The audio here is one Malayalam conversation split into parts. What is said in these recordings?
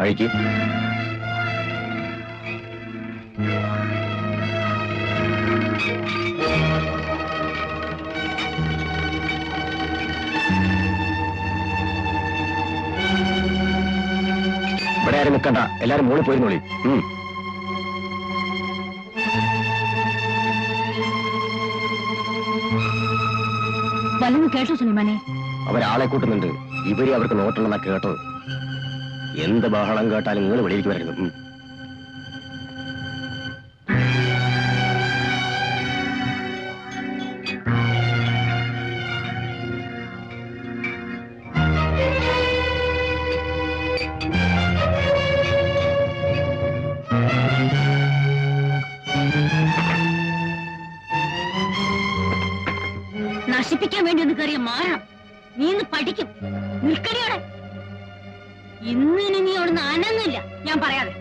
കഴിക്കും ഇവിടെ ആരും നിൽക്കണ്ട. എല്ലാരും മുകളിൽ പോയിരുന്നോളി. കേട്ടോ സുനിമാനെ അവരാളെ കൂട്ടുന്നുണ്ട്. ഇവർ അവർക്ക് നോട്ടുണ്ടെന്നാ കേട്ടത്. എന്ത് ബഹളം കേട്ടാലും നിങ്ങൾ വെളിയിലേക്ക് വരരുത്. നശിപ്പിക്കാൻ വേണ്ടി ഒന്ന് കയറിയ മാറണം നീ ഇന്ന് പഠിക്കും. നിൽക്കടിയോടെ ഇന്നിനി നീ അവിടുന്ന് അനങ്ങില്ല ഞാൻ പറയാതെ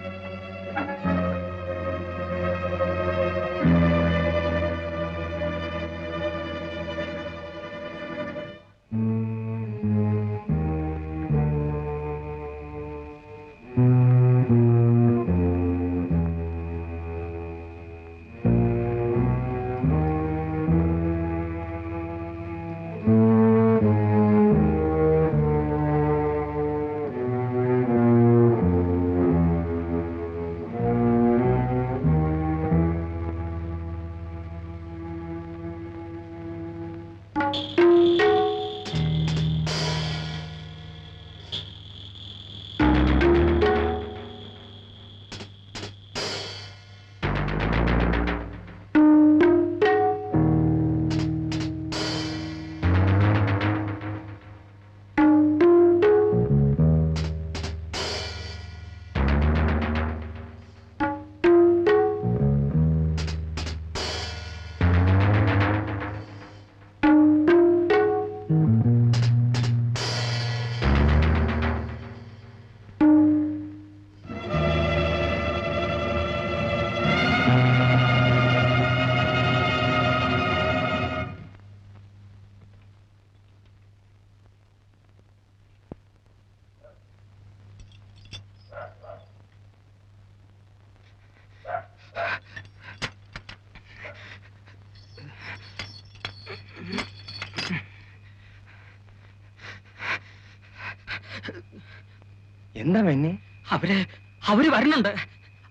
എന്താ മെന്നെ അവർ അവർ വരുന്നുണ്ട്.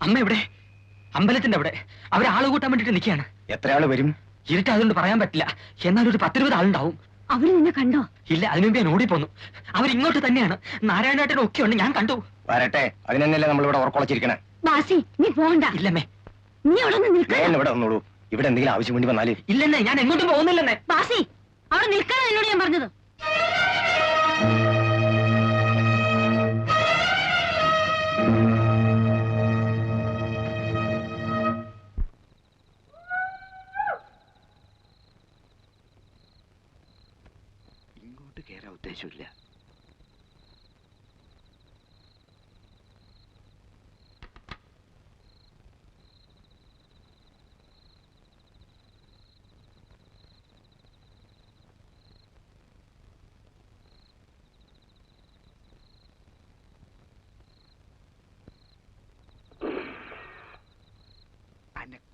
അമ്മ എവിടെ? അമ്പലത്തിന്റെ അവിടെ. അവരെ ആൾ കൂട്ടാൻ വേണ്ടിട്ട് നിൽക്കുകയാണ്. എത്ര ആൾ വരും? ഇരുട്ട് അതുകൊണ്ട് പറയാൻ പറ്റില്ല. എന്നാൽ ഒരു പത്തിരുപത് ആളുണ്ടാവും. അവർ നിന്നെ കണ്ടോ? ഇല്ല അതിനു മുമ്പ് ഞാൻ ഓടിപ്പോന്നു. അവരിങ്ങോട്ട് തന്നെയാണ്. നാരായണേട്ടനും ഒക്കെ ഉണ്ട്. ഞാൻ കണ്ടു. വരട്ടെ. അതിനെന്നല്ലേ നമ്മൾ ഇവിടെ ഉറക്കൊളച്ചിരിക്കണേ? ബാസി നീ പോകണ്ട. ഇല്ലമ്മേ നീ അവിടെ വേഗം ഇവിടെ വന്നോളൂ. ഇവിടെ എന്തെങ്കിലും ആവശ്യം വേണ്ടി വന്നാൽ. ഇല്ലെന്നേ ഞാൻ എങ്ങോട്ടും പോകുന്നില്ലെന്നേ. ബാസി അവിടെ നിൽക്കാനാ എന്നോട് ഞാൻ പറഞ്ഞത്.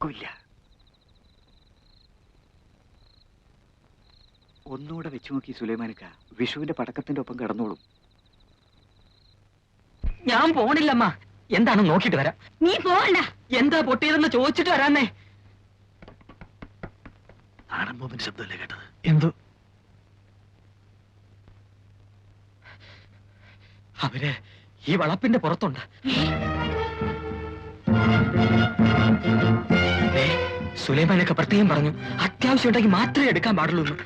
അനക്കില്ല ഒന്നുകൂടെ വെച്ചു നോക്കി സുലൈമാനക്ക വിഷുവിന്റെ പടക്കത്തിന്റെ ഒപ്പം കിടന്നോളും. ഞാൻ പോണില്ലമ്മ. എന്താണ് നോക്കിട്ട് വരാം. നീ പോകണ്ട എന്താ പൊട്ടിയതെന്ന് ചോദിച്ചിട്ട് വരാന്നേ. ബോംബിന്റെ ശബ്ദമല്ലേ കേട്ടത്? എന്തോ? അവർ ഈ വളപ്പിന്റെ പുറത്തുണ്ട്. സുലൈമാനൊക്കെ പ്രത്യേകം പറഞ്ഞു. അത്യാവശ്യം ഉണ്ടെങ്കിൽ മാത്രമേ എടുക്കാൻ പാടുള്ളൂ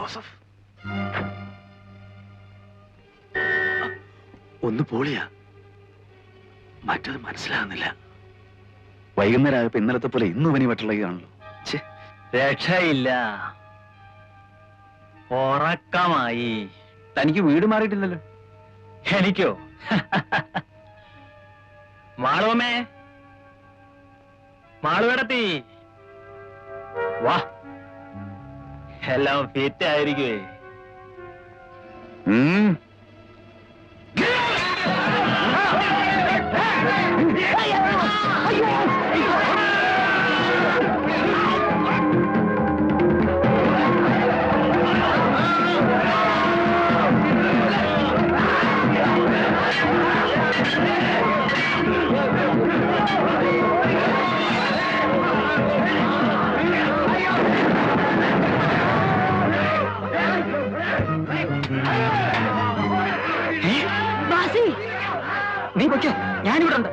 ജോസഫ്. ഒന്ന് പോളിയാ. മറ്റത് മനസ്സിലാകുന്നില്ല. വൈകുന്നേരം ഇന്നലത്തെ പോലെ ഇന്നും പനി വട്ടുള്ളതാണല്ലോ രക്ഷയില്ല. ഉറക്കമായി. തനിക്ക് വീട് മാറിയിട്ടില്ലല്ലോ. എനിക്കോ? മാളോമേ മാളുകടത്തി വാ. എല്ലാം ഫിറ്റ് ആയിരിക്കുവേ. പൊയ്ക്കോ ഞാനിവിടെ ഉണ്ട്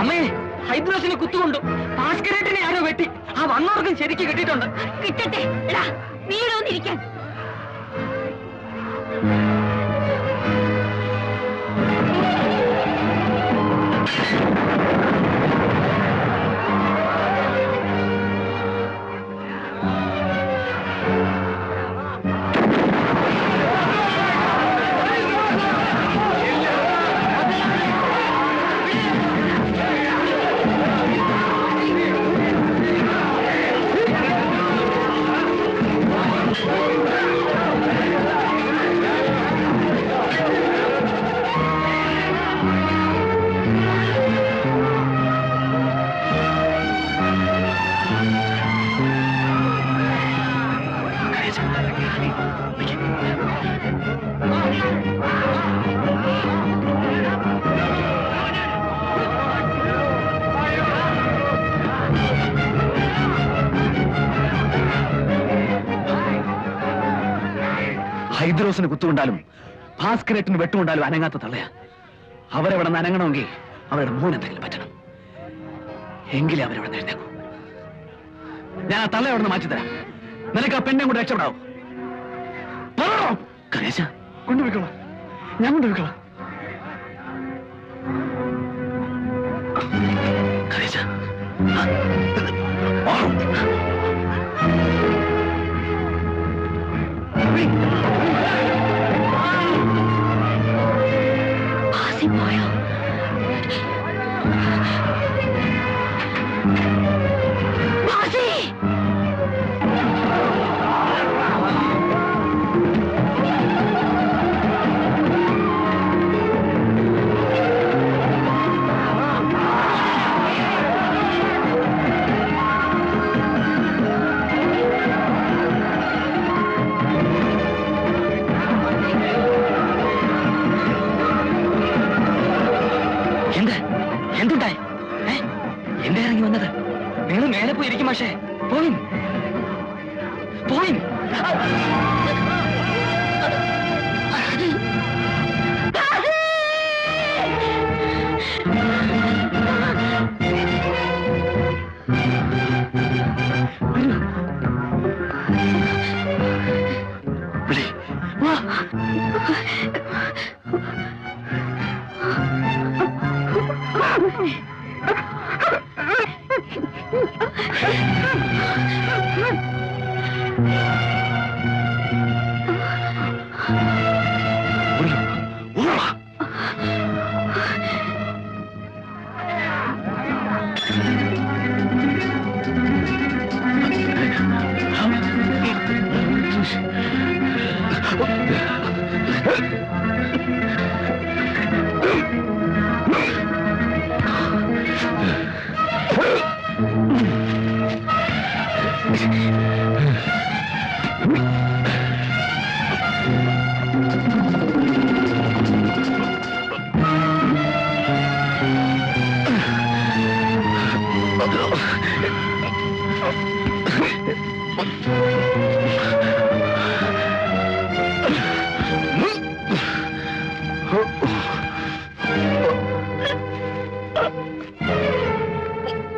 അമ്മേ ഹൈദ്രാസിനെ കുത്തുകൊണ്ടു ഭാസ്കരേട്ടിനെ ആരോ വെട്ടി. ആ വന്നവർക്കും ശരിക്ക് കിട്ടിയിട്ടുണ്ട്. കിട്ടട്ടെ. വീടൊന്നിരിക്കാൻ ഹൈദ്രോസിന് കുത്തുകൊണ്ടാലും ഭാസ്കരേറ്റിന് വെട്ടുകൊണ്ടാലും അനങ്ങാത്ത തള്ളയാ. അവരവിടെ നിന്ന് അനങ്ങണമെങ്കിൽ അവരുടെ മോൻ എന്തെങ്കിലും പറ്റണം. എങ്കിലേ അവരവിടെ നിന്ന് എഴുന്നേക്കൂ ഞാൻ ആ തള്ള അവിടെ നിന്ന് മാറ്റിത്തരാം. നിനക്ക് ആ പെണ്ണെ കൊണ്ട് രക്ഷപ്പെടാവോ. കരേശ കൊണ്ടുപോയിക്കോളാം. ഞാൻ കൊണ്ടുപോയിക്കോളാം. Oh, ആ, God. की है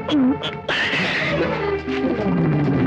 Thank you.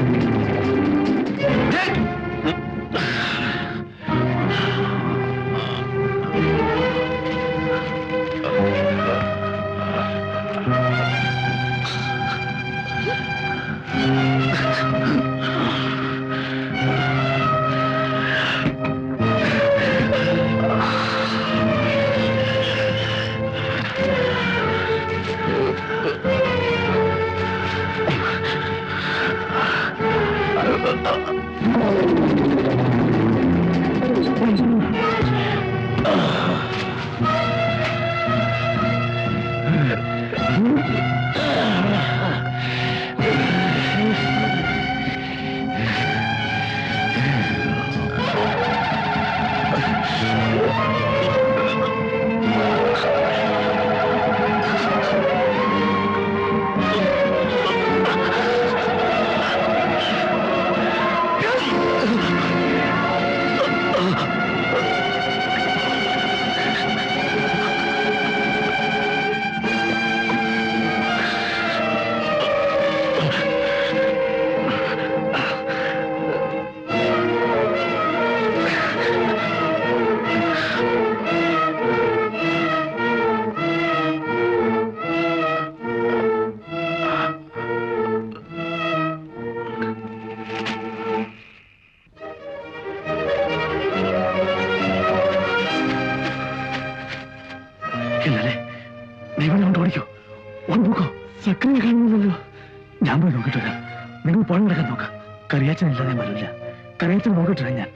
കറിയാച്ചനില്ലാതെ വരില്ല കരയത്തിൽ നോക്കിട്ടില്ല ഞാൻ.